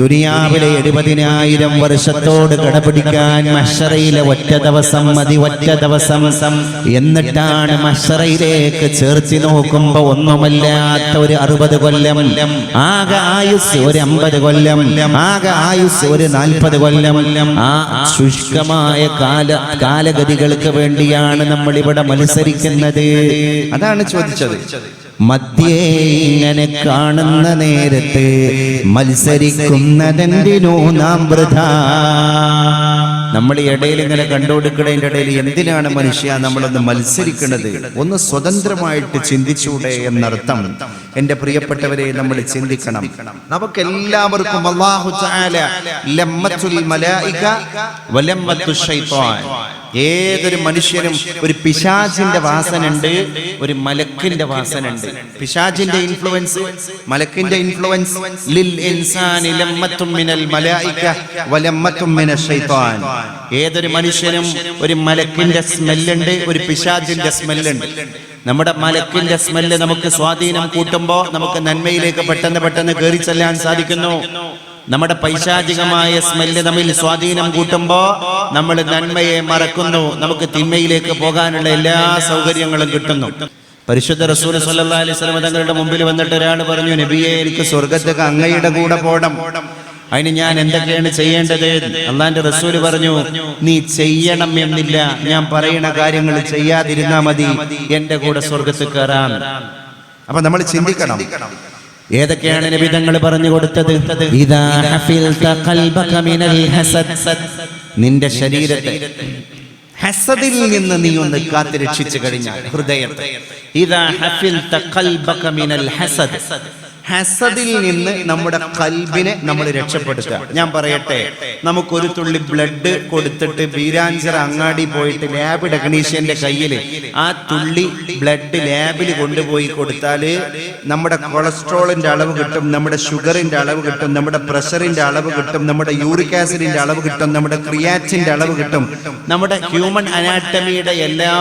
ദുനിയാവിലെ എഴുപതിനായിരം വർഷത്തോട് കടപിടിക്കാൻ മഷറയിലെ ഒറ്റ ദിവസം മതി ഒറ്റ ദിവസം. എന്നിട്ടാണ് മഷറയിലേക്ക് ചേർത്തി നോക്കുമ്പോ ഒന്നുമല്ലാത്ത ഒരു അറുപത് കൊല്ലം ആകെ ആയുസ് ഒരു അമ്പത് കൊല്ലം ആകെ ആയുസ് ഒരു നാൽപ്പത് കൊല്ലം. ആ ശുഷ്കമായ കാല കാലഗതികൾക്ക് വേണ്ടിയാണ് നമ്മൾ ഇവിടെ മത്സരിക്കുന്നത്. അതാണ് ചോദിച്ചത്. മധ്യേ ഇങ്ങനെ കാണുന്ന നേരത്ത് മത്സരിക്കുന്നതെന്തിനോ നാം വൃഥ. നമ്മൾ ഈ ഇടയിൽ ഇങ്ങനെ കണ്ടുകൊടുക്കണതിന്റെ ഇടയിൽ എന്തിനാണ് മനുഷ്യ നമ്മളൊന്ന് മത്സരിക്കുന്നത്? ഒന്ന് സ്വതന്ത്രമായിട്ട് ചിന്തിച്ചൂടെ എന്നർത്ഥം. എന്റെ പ്രിയപ്പെട്ടവരെ നമ്മൾ ചിന്തിക്കണം. നമുക്ക് എല്ലാവർക്കും ഏതൊരു മനുഷ്യനും ഒരു പിശാചിന്റെ വാസന ഉണ്ട് ഒരു മലക്കിന്റെ വാസന ഉണ്ട് പിശാചിന്റെ ഇൻഫ്ലുവൻസ് മലക്കിന്റെ ഇൻഫ്ലുവൻസ് ലിൽ ഇൻസാനി ലമ്മത്തും മിനൽ മലായിക വലമ്മത്തും മിനൽ ശൈത്താൻ. ഏതൊരു മനുഷ്യനും ഒരു മലക്കിന്റെ സ്മെല്ലുണ്ട് ഒരു പിശാചിന്റെ സ്മെല്ലുണ്ട്. നമ്മുടെ മലക്കിന്റെ സ്മെല്ല് നമുക്ക് സ്വാധീനം കൂട്ടുമ്പോ നമുക്ക് നന്മയിലേക്ക് പെട്ടെന്ന് പെട്ടെന്ന് കയറി ചെല്ലാൻ സാധിക്കുന്നു. നമ്മുടെ പൈശാചികമായ സ്മെല്ല് നമ്മിൽ സ്വാധീനം കൂട്ടുമ്പോ നമ്മൾ നന്മയെ മറക്കുന്നു. നമുക്ക് തിന്മയിലേക്ക് പോകാനുള്ള എല്ലാ സൗകര്യങ്ങളും കിട്ടുന്നു. പരിശുദ്ധ റസൂൽ സല്ലാ അലൈഹി വസല്ലം തങ്ങളുടെ മുമ്പിൽ വന്നിട്ട് ഒരാൾ പറഞ്ഞു നബിയെ എനിക്ക് സ്വർഗത്തേക്ക് അങ്ങയുടെ കൂടെ പോകണം അതിന് ഞാൻ എന്തൊക്കെയാണ് ചെയ്യേണ്ടത്? അള്ളാന്റെ റസൂൽ പറഞ്ഞു നീ ചെയ്യണം എന്നില്ല. ഞാൻ പറയുന്ന കാര്യങ്ങൾ ചെയ്യാതിരുന്നാ മതി. എന്റെ കൂടെ സ്വർഗത്ത് കയറാം അപ്പൊ നമ്മൾ ചിന്തിക്കണം. ഏതൊക്കെയാണ് നിബിധങ്ങൾ പറഞ്ഞു കൊടുത്തത്? ഇദാ ഹഫിൽത ഖൽബക മിനൽ ഹസദ്. നിന്റെ ശരീരത്തെ ഹസദിൽ നിന്ന് നീ ഒന്ന് കാത്തു രക്ഷിച്ചു കഴിഞ്ഞാൽ ഹൃദയത്തെ. ഇദാ ഹഫിൽ ഹസദ്. ഹസദിൽ നിന്ന് നമ്മുടെ കൽബിനെ നമ്മൾ രക്ഷപ്പെടുത്തുക. ഞാൻ പറയട്ടെ നമുക്കൊരു തുള്ളി ബ്ലഡ് കൊടുത്തിട്ട് വീരാഞ്ചർ അങ്ങാടി പോയിട്ട് ലാബ് ടെക്നീഷ്യന്റെ കയ്യിൽ ആ തുള്ളി ബ്ലഡ് ലാബിൽ കൊണ്ടുപോയി കൊടുത്താൽ നമ്മുടെ കൊളസ്ട്രോളിന്റെ അളവ് കിട്ടും നമ്മുടെ ഷുഗറിന്റെ അളവ് കിട്ടും നമ്മുടെ പ്രഷറിന്റെ അളവ് കിട്ടും നമ്മുടെ യൂറിക് ആസിഡിന്റെ അളവ് കിട്ടും നമ്മുടെ ക്രിയാറ്റിന്റെ അളവ് കിട്ടും. നമ്മുടെ ഹ്യൂമൻ അനാറ്റമിയുടെ എല്ലാ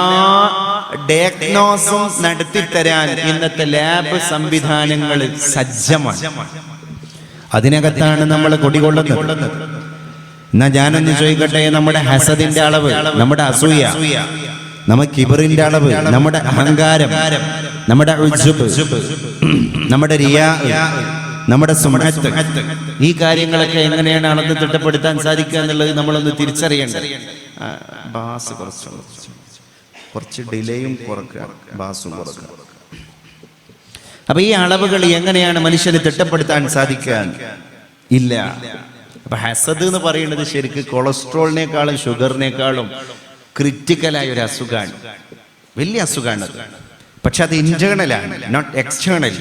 ഡയഗ്നോസും നടത്തിത്തരാൻ ഇന്നത്തെ ലാബ് സംവിധാനങ്ങൾ സജ്ജമാണ് അതിനകത്താണ് നമ്മൾ കൊടികൊള്ളുന്നത് എന്നാ ഞാനൊന്ന് ചോദിക്കട്ടെ നമ്മുടെ ഹസദിന്റെ അളവ് നമ്മുടെ അസൂയ നമുക്ക് ഇബറിന്റെ അളവ് നമ്മുടെ അഹങ്കാരം നമ്മുടെ നമ്മുടെ റിയാ നമ്മുടെ സുമഹത്ത് ഈ കാര്യങ്ങളൊക്കെ എങ്ങനെയാണ് അളന്ന് തിട്ടപ്പെടുത്താൻ സാധിക്കുക എന്നുള്ളത് നമ്മളൊന്ന് തിരിച്ചറിയേണ്ടത് ആ, ബാസ് കുറച്ച് കുറച്ച് ഡിലേയും കുറക്കുക ബാസും കുറക്കുക. അപ്പൊ ഈ അളവുകൾ എങ്ങനെയാണ് മനുഷ്യന് തിട്ടപ്പെടുത്താൻ സാധിക്കാൻ ഇല്ല. അപ്പൊ ഹസദ് എന്ന് പറയുന്നത് ശരിക്ക് കൊളസ്ട്രോളിനേക്കാളും ഷുഗറിനേക്കാളും ക്രിറ്റിക്കലായ ഒരു അസുഖമാണ് വലിയ അസുഖമാണ് പക്ഷെ അത് ഇന്റേണലാണ് നോട്ട് എക്സ്റ്റേണൽ.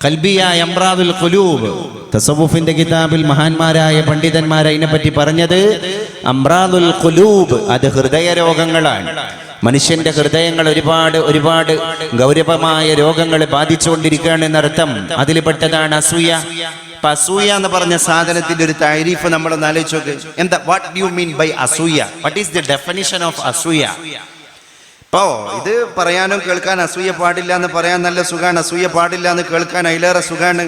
കൽബിയ എംറാദുൽ ഖുലൂബ് തസവുഫിന്റെ കിതാബിൽ മഹാന്മാരായ പണ്ഡിതന്മാർ അതിനെപ്പറ്റി പറഞ്ഞത് അമ്രാദുൽ ഖുലൂബ് അത് ഹൃദയ രോഗങ്ങളാണ് മനുഷ്യന്റെ ഹൃദയങ്ങൾ ഒരുപാട് ഒരുപാട് ഗൗരവമായ രോഗങ്ങൾ ബാധിച്ചുകൊണ്ടിരിക്കുകയാണ് എന്നർത്ഥം. അതിൽ പെട്ടതാണ് അസൂയ. അപ്പൊ അസൂയ എന്ന് പറഞ്ഞ സാധനത്തിന്റെ ഒരു താരീഫ് നമ്മളൊന്ന് ആലോചിച്ച് എന്താ വാട്ട് യു മീൻ ബൈ അസൂയ? What is the definition of അസൂയ? ഇപ്പോ ഇത് പറയാനും കേൾക്കാൻ അസൂയ പാടില്ല എന്ന് പറയാൻ നല്ല സുഖാണ്. അസൂയ പാടില്ല എന്ന് കേൾക്കാൻ അതിലേറെ സുഖാണ്.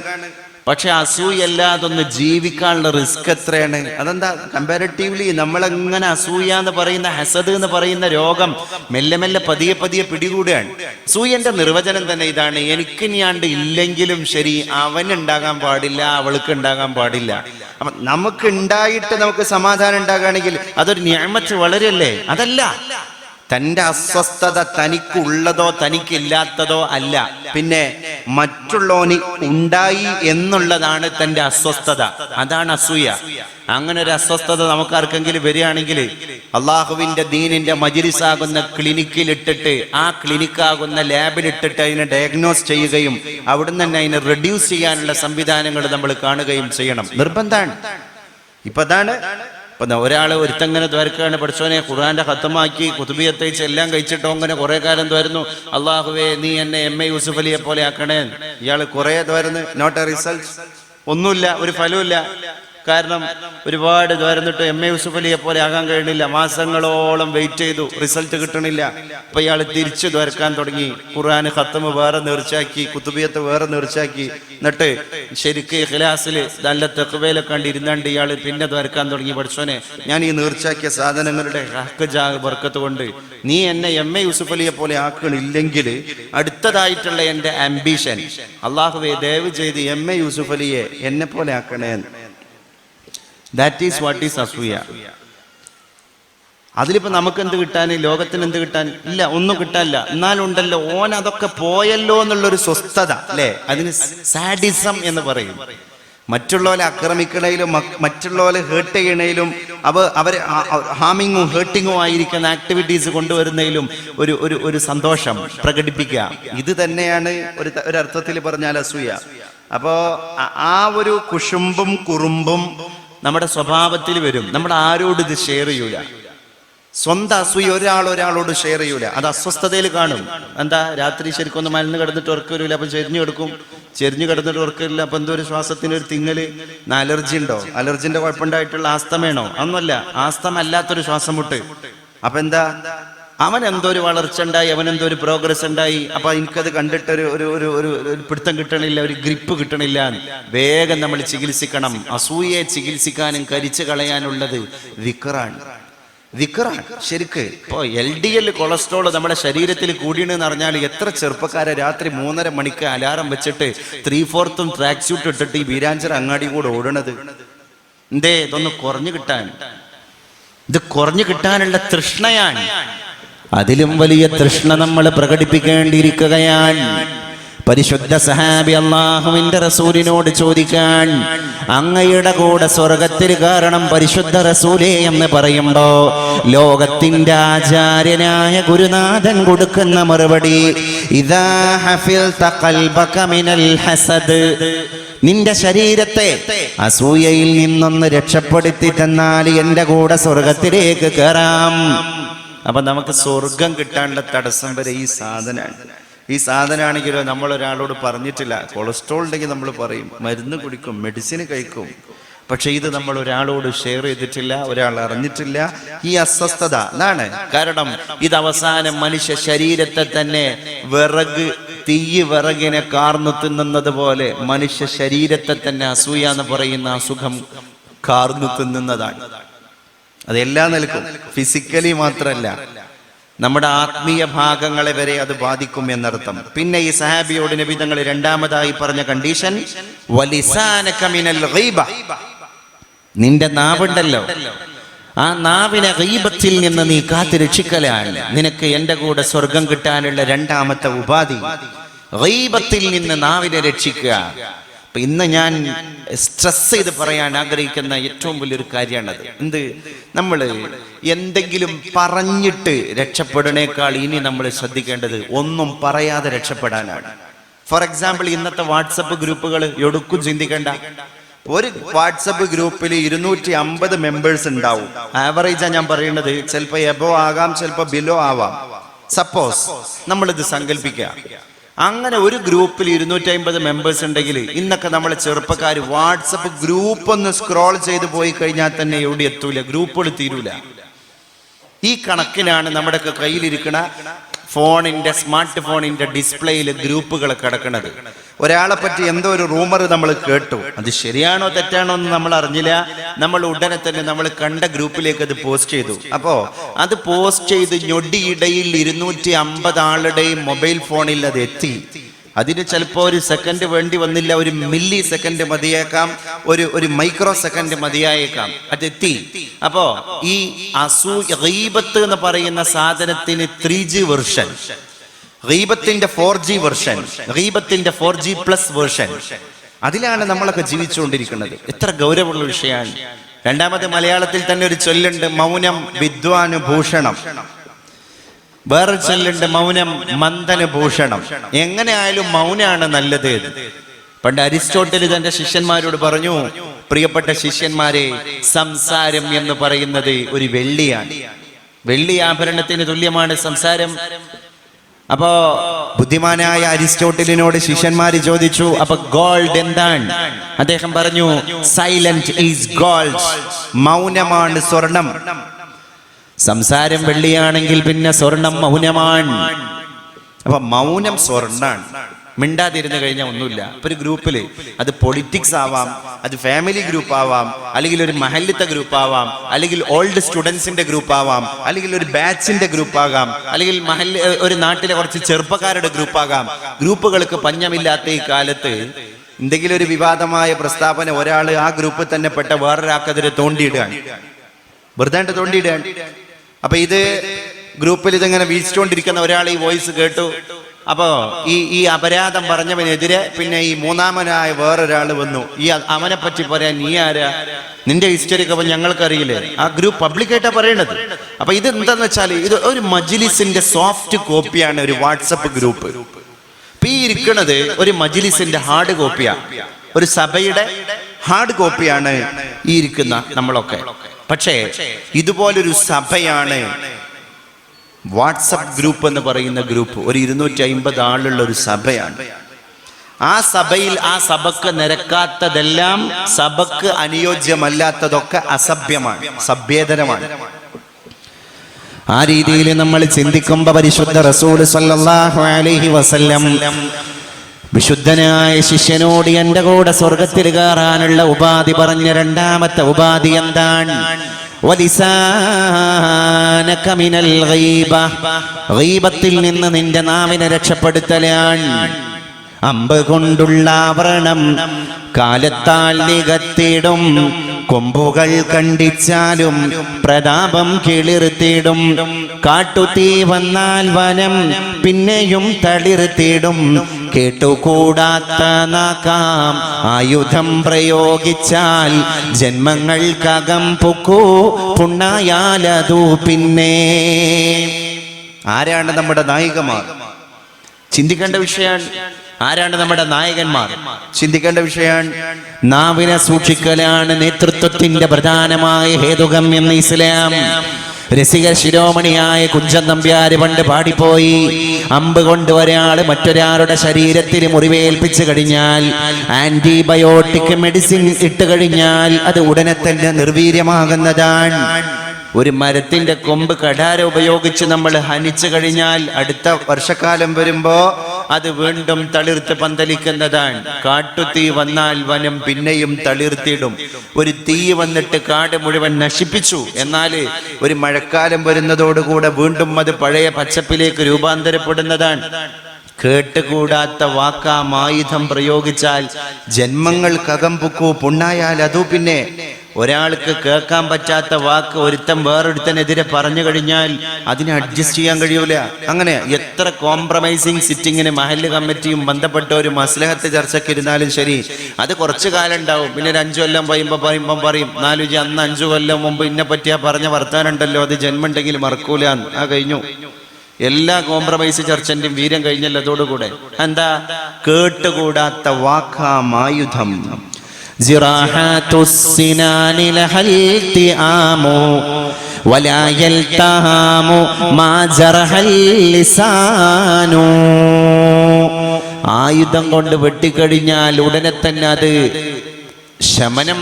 പക്ഷെ അസൂയല്ലാതൊന്ന് ജീവിക്കാനുള്ള റിസ്ക് എത്രയാണ്? അതെന്താ? കമ്പാരിറ്റീവ്ലി നമ്മളെങ്ങനെ അസൂയ എന്ന് പറയുന്ന ഹസദ് എന്ന് പറയുന്ന രോഗം മെല്ലെ മെല്ലെ പതിയെ പതിയെ പിടികൂടുകയാണ്. സൂയന്റെ നിർവചനം തന്നെ ഇതാണ്. എനിക്ക് ഞാണ്ട് ഇല്ലെങ്കിലും ശരി അവൻ ഉണ്ടാകാൻ പാടില്ല അവൾക്ക് ഉണ്ടാകാൻ പാടില്ല. അപ്പൊ നമുക്ക് ഉണ്ടായിട്ട് നമുക്ക് സമാധാനം ഉണ്ടാകുകയാണെങ്കിൽ അതൊരു ഞാമത്ത് വളരെയല്ലേ അതല്ല. തന്റെ അസ്വസ്ഥത തനിക്കുള്ളതോ തനിക്കില്ലാത്തതോ അല്ല. പിന്നെ മറ്റുള്ളവന് ഉണ്ടായി എന്നുള്ളതാണ് തന്റെ അസ്വസ്ഥത. അതാണ് അസൂയ. അങ്ങനെ ഒരു അസ്വസ്ഥത നമുക്ക് ആർക്കെങ്കിലും വരികയാണെങ്കിൽ അള്ളാഹുവിന്റെ ദീനിന്റെ മജിരിസാകുന്ന ക്ലിനിക്കിൽ ഇട്ടിട്ട് ആ ക്ലിനിക്കാകുന്ന ലാബിൽ ഇട്ടിട്ട് അതിനെ ഡയഗ്നോസ് ചെയ്യുകയും അവിടുന്ന് തന്നെ അതിനെ റെഡ്യൂസ് ചെയ്യാനുള്ള സംവിധാനങ്ങൾ നമ്മൾ കാണുകയും ചെയ്യണം. നിർബന്ധമാണ് ഇപ്പൊ അതാണ് ഇപ്പൊ ഒരാൾ ഒരുത്തങ്ങനെ ദ്വാരക്കാണ് പഠിച്ചോനെ ഖുർആാന്റെ ഹത്തമാക്കി കുതുബിയത്തേച്ച് എല്ലാം കഴിച്ചിട്ടോ അങ്ങനെ കുറെ കാലം ദ്വാരുന്നു. അള്ളാഹുവേ നീ എന്നെ എം എ യൂസുഫ് അലിയെ പോലെ ആക്കണേ. ഇയാൾ കുറെ ദ്വാരുന്നു. നോട്ട് എ റിസൾട്ട് ഒന്നുമില്ല ഒരു ഫലവുമില്ല. കാരണം ഒരുപാട് ദ്വാരന്നിട്ട് എം എ യൂസുഫ് അലിയെ പോലെ ആകാൻ കഴിയണില്ല മാസങ്ങളോളം വെയിറ്റ് ചെയ്തു. റിസൾട്ട് കിട്ടണില്ല. അപ്പൊ ഇയാൾ തിരിച്ചു ദ്വരക്കാൻ തുടങ്ങി. ഖുർആൻ ഖത്തമ് വേറെ നേർച്ചാക്കി കുത്തുബിയത്ത് വേറെ നേർച്ചാക്കി. എന്നിട്ട് ശരിക്ക് ഖിലാസിൽ നല്ല തെക്കുവേല കണ്ട് ഇരുന്നാണ്ട് ഇയാൾ പിന്നെ ദ്വരക്കാൻ തുടങ്ങി പഠിച്ചോനെ. ഞാൻ ഈ നേർച്ചാക്കിയ സാധനങ്ങളുടെ ബർക്കത്ത് കൊണ്ട് നീ എന്നെ എം എ യൂസുഫ് അലിയെ പോലെ ആക്കണില്ലെങ്കിൽ അടുത്തതായിട്ടുള്ള എന്റെ ആംബിഷൻ അള്ളാഹുവെ ദയവ് ചെയ്ത് എം എ യൂസുഫ് അലിയെ എന്നെ പോലെ ആക്കണേ ദാറ്റ് ഈസ് വാട്ട് ഈസ് അസൂയ അതിലിപ്പോൾ നമുക്ക് എന്ത് കിട്ടാൻ ലോകത്തിന് എന്ത് കിട്ടാൻ ഇല്ല ഒന്നും കിട്ടാനില്ല. എന്നാലുണ്ടല്ലോ ഓൻ അതൊക്കെ പോയല്ലോ എന്നുള്ളൊരു സ്വസ്ഥത അല്ലേ? അതിന് സാഡിസം എന്ന് പറയും. മറ്റുള്ളവരെ ആക്രമിക്കണയിലും മക്- മറ്റുള്ളവരെ ഹേർട്ട് ചെയ്യണയിലും അവ അവരെ ഹാമിങ്ങും ഹേർട്ടിങ്ങും ആയിരിക്കുന്ന ആക്ടിവിറ്റീസ് കൊണ്ടുവരുന്നതിലും ഒരു ഒരു ഒരു സന്തോഷം പ്രകടിപ്പിക്കുക. ഇത് തന്നെയാണ് ഒരു ഒരർത്ഥത്തിൽ പറഞ്ഞാൽ അസൂയ. അപ്പോ ആ- ആ ഒരു കുശുമ്പും കുറുമ്പും നമ്മുടെ സ്വഭാവത്തിൽ വരും. നമ്മൾ ആരോട് ഇത് ഷെയർ ചെയ്യൂല. സ്വന്തം അസൂയ ഒരാൾ ഒരാളോട് ഷെയർ ചെയ്യൂല. അത് അസ്വസ്ഥതയിൽ കാണും. എന്താ? രാത്രി ശരിക്കും ഒന്ന് മലന്ന് കിടന്നിട്ട് ഉറക്കം വരില്ല അപ്പൊ ചെരിഞ്ഞു കിടക്കും. ചെരിഞ്ഞു കിടന്നിട്ട് ഉറക്കമില്ല അപ്പൊ എന്തോ ഒരു ശ്വാസത്തിന് ഒരു തിങ്ങൽ. എന്നാ അലർജി ഉണ്ടോ? അലർജിന്റെ കുഴപ്പമുണ്ടായിട്ടുള്ള ആസ്തമേണോ അന്നല്ല ആസ്തമല്ലാത്തൊരു ശ്വാസം മുട്ട്. അപ്പൊ എന്താ? അവൻ എന്തോ ഒരു വളർച്ച ഉണ്ടായി അവൻ എന്തോ ഒരു പ്രോഗ്രസ് ഉണ്ടായി. അപ്പൊ എനിക്കത് കണ്ടിട്ട് ഒരു ഒരു ഒരു ഒരു പിടുത്തം കിട്ടണില്ല ഒരു ഗ്രിപ്പ് കിട്ടണില്ല വേഗം നമ്മൾ ചികിത്സിക്കണം. അസൂയയെ ചികിത്സിക്കാനും കരിച്ചു കളയാനുള്ളത് വിക്റാണ്. വിക്റാണ് ശരിക്ക്. ഇപ്പോ എൽ ഡി എൽ കൊളസ്ട്രോൾ നമ്മുടെ ശരീരത്തിൽ കൂടിയെന്ന് അറിഞ്ഞാൽ എത്ര ചെറുപ്പക്കാരെ രാത്രി മൂന്നര മണിക്ക് അലാറം വെച്ചിട്ട് ത്രീ ഫോർത്തും ട്രാക്ക് സ്യൂട്ട് ഇട്ടിട്ട് ഈ വീരാഞ്ചർ അങ്ങാടി കൂടെ ഓടണത്? എന്തേ ഇതൊന്ന് കുറഞ്ഞു കിട്ടാൻ. ഇത് കുറഞ്ഞു കിട്ടാനുള്ള തൃഷ്ണയാണ്. അതിലും വലിയ തൃഷ്ണ നമ്മൾ പ്രകടിപ്പിക്കേണ്ടിയിരിക്കുകയാണ്. പരിശുദ്ധ സഹാബി അള്ളാഹുവിന്റെ റസൂലിനോട് ചോദിക്കാൻ അങ്ങയുടെ കൂടെ സ്വർഗത്തിൽ കാരണം പരിശുദ്ധ റസൂലേ എന്ന് പറയുമ്പോ ലോകത്തിന്റെ ആചാര്യനായ ഗുരുനാഥൻ കൊടുക്കുന്ന മറുപടി ഹഫിൽ മിനൽ ഹസദ്. നിന്റെ ശരീരത്തെ അസൂയയിൽ നിന്നൊന്ന് രക്ഷപ്പെടുത്തി തന്നാൽ എന്റെ കൂടെ സ്വർഗത്തിലേക്ക് കയറാം അപ്പൊ നമുക്ക് സ്വർഗം കിട്ടാനുള്ള തടസ്സം വരെ ഈ സാധനമാണ്. ഈ സാധനമാണെങ്കിലോ നമ്മൾ ഒരാളോട് പറഞ്ഞിട്ടില്ല. കൊളസ്ട്രോൾ ഉണ്ടെങ്കിൽ നമ്മൾ പറയും മരുന്ന് കുടിക്കും മെഡിസിൻ കഴിക്കും. പക്ഷെ ഇത് നമ്മൾ ഒരാളോട് ഷെയർ ചെയ്തിട്ടില്ല ഒരാൾ അറിഞ്ഞിട്ടില്ല. ഈ അസ്വസ്ഥത അതാണ്. കാരണം ഇത് അവസാനം മനുഷ്യ ശരീരത്തെ തന്നെ വിറക് തീയ് വിറകിനെ കാർന്നു തിന്നുന്നത് പോലെ മനുഷ്യ ശരീരത്തെ തന്നെ അസൂയ എന്ന് പറയുന്ന അസുഖം കാർന്നു തിന്നുന്നതാണ് അതെല്ലാം നിൽക്കും ഫിസിക്കലി മാത്രമല്ല നമ്മുടെ ആത്മീയ ഭാഗങ്ങളെ വരെ അത് ബാധിക്കും എന്നർത്ഥം. പിന്നെ ഈ സഹാബിയോട് നബി തങ്ങൾ രണ്ടാമതായി പറഞ്ഞ കണ്ടീഷൻ. നിന്റെ നാവുണ്ടല്ലോ. ആ നാവിനെ ഗീബത്തിൽ നിന്ന് നീ കാത്തിരക്ഷിക്കലാണ് നിനക്ക് എന്റെ കൂടെ സ്വർഗം കിട്ടാനുള്ള രണ്ടാമത്തെ ഉപാധി. ഗീബത്തിൽ നിന്ന് നാവിനെ രക്ഷിക്കുക. അപ്പൊ ഇന്ന് ഞാൻ സ്ട്രെസ് ചെയ്ത് പറയാൻ ആഗ്രഹിക്കുന്ന ഏറ്റവും വലിയൊരു കാര്യമാണത്. എന്ത്? നമ്മൾ എന്തെങ്കിലും പറഞ്ഞിട്ട് രക്ഷപ്പെടണേക്കാൾ ഇനി നമ്മൾ ശ്രദ്ധിക്കേണ്ടത് ഒന്നും പറയാതെ രക്ഷപ്പെടാനാണ്. ഫോർ എക്സാമ്പിൾ ഇന്നത്തെ വാട്സപ്പ് ഗ്രൂപ്പുകൾ എടുക്കും ചിന്തിക്കേണ്ട. ഒരു വാട്സപ്പ് ഗ്രൂപ്പിൽ ഇരുന്നൂറ്റി അമ്പത് മെമ്പേഴ്സ് ഉണ്ടാവും ആവറേജാ ഞാൻ പറയുന്നത് ചിലപ്പോൾ എബോ ആകാം ചിലപ്പോൾ ബിലോ ആവാം. സപ്പോസ് നമ്മളിത് സങ്കല്പിക്കുക അങ്ങനെ ഒരു ഗ്രൂപ്പിൽ ഇരുന്നൂറ്റി അമ്പത് മെമ്പേഴ്സ് ഉണ്ടെങ്കിൽ ഇന്നൊക്കെ നമ്മളെ ചെറുപ്പക്കാർ വാട്സപ്പ് ഗ്രൂപ്പ് ഒന്ന് സ്ക്രോൾ ചെയ്ത് പോയി കഴിഞ്ഞാൽ തന്നെ എവിടെ എത്തൂല? ഗ്രൂപ്പുകൾ തീരൂല. ഈ കണക്കിനാണ് നമ്മുടെ കയ്യിലിരിക്കുന്ന ഫോണിന്റെ സ്മാർട്ട് ഫോണിന്റെ ഡിസ്പ്ലേയിൽ ഗ്രൂപ്പുകൾ കിടക്കുന്നത് ഒരാളെ പറ്റി എന്തോ ഒരു റൂമർ നമ്മൾ കേട്ടു. അത് ശരിയാണോ തെറ്റാണോ എന്ന് നമ്മൾ അറിഞ്ഞില്ല. നമ്മൾ ഉടനെ തന്നെ നമ്മൾ കണ്ട ഗ്രൂപ്പിലേക്ക് അത് പോസ്റ്റ് ചെയ്തു. അപ്പോ അത് പോസ്റ്റ് ചെയ്ത് ഞൊടിയിടയിൽ ഇരുന്നൂറ്റി അമ്പത് ആളുടെയും മൊബൈൽ ഫോണിൽ അത് എത്തി. അതിന് ചിലപ്പോൾ ഒരു സെക്കൻഡ് വേണ്ടി വന്നില്ല ഒരു മില്ലി സെക്കൻഡ് മതിയേക്കാം ഒരു ഒരു മൈക്രോ സെക്കൻഡ് മതിയായേക്കാം. അതെത്തി. അപ്പോ ഈ അസൂ എന്ന് പറയുന്ന സാധനത്തിന് ത്രീ ജി വെർഷൻ ഗീബത്തിന്റെ ഫോർ ജി വെർഷൻ റീബത്തിന്റെ ഫോർ ജി പ്ലസ് വെർഷൻ. അതിലാണ് നമ്മളൊക്കെ ജീവിച്ചുകൊണ്ടിരിക്കുന്നത്. എത്ര ഗൗരവമുള്ള വിഷയമാണ് രണ്ടാമത് മലയാളത്തിൽ തന്നെ ഒരു ചൊല്ലുണ്ട് മൗനം വിദ്വാനുഭൂഷണം. വേറെ ചൊല്ലുണ്ട് മൗനം മന്ദന് ഭൂഷണം എങ്ങനെ ആയാലും മൗനാണ് നല്ലത്. പണ്ട് അരിസ്റ്റോട്ടൽ തന്റെ ശിഷ്യന്മാരോട് പറഞ്ഞു പ്രിയപ്പെട്ട ശിഷ്യന്മാരെ സംസാരം എന്ന് പറയുന്നത് ഒരു വെള്ളിയാണ്. വെള്ളി ആഭരണത്തിന് തുല്യമാണ് സംസാരം. അപ്പോ ബുദ്ധിമാനായ അരിസ്റ്റോട്ടിലിനോട് ശിഷ്യന്മാര് ചോദിച്ചു അപ്പൊ ഗോൾഡ് എന്താണ്? അദ്ദേഹം പറഞ്ഞു സൈലന്റ് ഈസ് ഗോൾഡ് മൗനമാണ് സ്വർണം. സംസാരം വെള്ളിയാണെങ്കിൽ പിന്നെ സ്വർണം മൗനമാണ്. അപ്പൊ മൗനം സ്വർണാണ് മിണ്ടാതിരുന്ന് കഴിഞ്ഞാൽ ഒന്നുമില്ല. ഇപ്പൊ ഒരു ഗ്രൂപ്പിൽ അത് പൊളിറ്റിക്സ് ആവാം അത് ഫാമിലി ഗ്രൂപ്പ് ആവാം അല്ലെങ്കിൽ ഒരു മഹല്യത്തെ ഗ്രൂപ്പ് ആവാം അല്ലെങ്കിൽ ഓൾഡ് സ്റ്റുഡൻസിന്റെ ഗ്രൂപ്പ് ആവാം അല്ലെങ്കിൽ ഒരു ബാച്ചിന്റെ ഗ്രൂപ്പ് ആകാം അല്ലെങ്കിൽ മഹൽ ഒരു നാട്ടിലെ കുറച്ച് ചെറുപ്പക്കാരുടെ ഗ്രൂപ്പ് ആകാം. ഗ്രൂപ്പുകൾക്ക് പഞ്ഞമില്ലാത്ത ഈ കാലത്ത് എന്തെങ്കിലും ഒരു വിവാദമായ പ്രസ്താവന ഒരാൾ ആ ഗ്രൂപ്പിൽ തന്നെ പെട്ട വേറൊരാക്കതിരെ തോണ്ടിയിടുകയാണ്. വെറുതെ തോണ്ടിയിടുകയാണ്. അപ്പൊ ഇത് ഗ്രൂപ്പിൽ ഇതിങ്ങനെ വീഴ്ചിച്ചുകൊണ്ടിരിക്കുന്ന ഒരാൾ ഈ വോയിസ് കേട്ടു. അപ്പോ ഈ ഈ അപരാധം പറഞ്ഞവനെതിരെ പിന്നെ ഈ മൂന്നാമനായ വേറൊരാൾ വന്നു. ഈ അവനെ പറ്റി പറയാൻ നീ ആരാ? നിന്റെ ഹിസ്റ്ററി ഒക്കെ ഞങ്ങൾക്ക് ഞങ്ങൾക്കറിയില്ലേ? ആ ഗ്രൂപ്പ് പബ്ലിക്കായിട്ടാ പറയണത്. അപ്പൊ ഇത് എന്താന്ന് വെച്ചാൽ ഇത് ഒരു മജിലിസിന്റെ സോഫ്റ്റ് കോപ്പിയാണ് ഒരു വാട്സപ്പ് ഗ്രൂപ്പ് ഇപ്പൊ ഈ ഇരിക്കണത് ഒരു മജിലിസിന്റെ ഹാർഡ് കോപ്പിയാണ് ഒരു സഭയുടെ ഹാർഡ് കോപ്പിയാണ് ഈ ഇരിക്കുന്ന നമ്മളൊക്കെ. പക്ഷേ ഇതുപോലൊരു സഭയാണ് വാട്സപ്പ് ഗ്രൂപ്പ് എന്ന് പറയുന്ന ഗ്രൂപ്പ് ഒരു ഇരുന്നൂറ്റി അമ്പത് ആളുള്ള ഒരു സഭയാണ്. ആ സഭയിൽ ആ സഭക്ക് നിരക്കാത്തതെല്ലാം സഭക്ക് അനുയോജ്യമല്ലാത്തതൊക്കെ അസഭ്യമാണ് സഭ്യേതരമാണ്. ആ രീതിയിൽ നമ്മൾ ചിന്തിക്കുമ്പോ പരിശുദ്ധ റസൂൽ സല്ലല്ലാഹു അലൈഹി വസല്ലം വിശുദ്ധനായ ശിഷ്യനോട് എന്റെ കൂടെ സ്വർഗത്തിൽ കയറാനുള്ള ഉപാധി പറഞ്ഞ രണ്ടാമത്തെ ഉപാധി എന്താണ്? ഗീബത്തിൽ നിന്ന് നിന്റെ നാവിനെ രക്ഷപ്പെടുത്തലാണ് അമ്പ് കൊണ്ടുള്ള ആവരണം കാലത്താൽ നികത്തിടും. കൊമ്പുകൾ കണ്ടിച്ചാലും പ്രതാപം കിളിർത്തിടും. കാട്ടുതീ വന്നാൽ വനം പിന്നെയും തളിർത്തിടും. കേട്ടുകൂടാത്ത നാക്കാം ആയുധം പ്രയോഗിച്ചാൽ ജന്മങ്ങൾക്കകം പൊക്കൂ പുണ്ണായാലതു പിന്നെ. ആരാണ് നമ്മുടെ നായികമാർ? ചിന്തിക്കേണ്ട വിഷയാണ് ആരാണ് നമ്മുടെ നായകന്മാർ? ചിന്തിക്കേണ്ട വിഷയാണ് നാവിനെ സൂക്ഷിക്കലാണ് നേതൃത്വത്തിന്റെ പ്രധാനമായ ഹേതുകം എന്ന് ഇസ്ലാം രസിക ശിരോമണിയായ കുഞ്ചൻ നമ്പ്യാര് പണ്ട് പാടിപ്പോയി. അമ്പ് കൊണ്ട് ഒരാൾ മറ്റൊരാളുടെ ശരീരത്തിന് മുറിവേൽപ്പിച്ചു കഴിഞ്ഞാൽ ആന്റിബയോട്ടിക് മെഡിസിൻ ഇട്ട് കഴിഞ്ഞാൽ അത് ഉടനെ തന്നെ നിർവീര്യമാകുന്നതാണ്. ഒരു മരത്തിന്റെ കൊമ്പ് കടാര ഉപയോഗിച്ച് നമ്മൾ ഹനിച്ചു കഴിഞ്ഞാൽ അടുത്ത വർഷക്കാലം വരുമ്പോൾ അത് വീണ്ടും തളിർത്ത് പന്തലിക്കുന്നതാണ്. കാട്ടുതീ വന്നാൽ വനം പിന്നെയും തളിർത്തിടും. ഒരു തീ വന്നിട്ട് കാട് മുഴുവൻ നശിപ്പിച്ചു. എന്നാൽ ഒരു മഴക്കാലം വരുന്നതോടുകൂടെ വീണ്ടും അത് പഴയ പച്ചപ്പിലേക്ക് രൂപാന്തരപ്പെടുന്നതാണ്. കേട്ടുകൂടാത്ത വാക്കാം ആയുധം പ്രയോഗിച്ചാൽ ജന്മങ്ങൾക്കകം പുക്കൂ പുണ്ണായാൽ അതു പിന്നെ. ഒരാൾക്ക് കേൾക്കാൻ പറ്റാത്ത വാക്ക് ഒരുത്തൻ വേറൊരുത്തനെതിരെ പറഞ്ഞു കഴിഞ്ഞാൽ അതിനെ അഡ്ജസ്റ്റ് ചെയ്യാൻ കഴിയൂല. അങ്ങനെ എത്ര കോംപ്രമൈസിങ് സിറ്റിങ്ങിന് മഹല്ല് കമ്മിറ്റിയും ബന്ധപ്പെട്ട ഒരു മസ്ലഹത്ത് ചർച്ചയ്ക്ക് ഇരുന്നാലും ശരി അത് കുറച്ചു കാലം ഉണ്ടാവും. പിന്നെ ഒരു അഞ്ചു കൊല്ലം പറയുമ്പോൾ പറയുമ്പം പറയും നാലു അന്ന് അഞ്ചു കൊല്ലം മുമ്പ് ഇന്നെ പറ്റിയാ പറഞ്ഞ വർത്താനുണ്ടല്ലോ അത് ജന്മുണ്ടെങ്കിൽ മറക്കൂല. ആ കഴിഞ്ഞു. എല്ലാ കോംപ്രമൈസ് ചർച്ചന്റെയും വീരം കഴിഞ്ഞല്ലോ അതോടുകൂടെ എന്താ? കേട്ടുകൂടാത്ത വാക്കാമായുധം. ആയുധം കൊണ്ട് വെട്ടിക്കഴിഞ്ഞാൽ ഉടനെ തന്നെ അത് ശമനം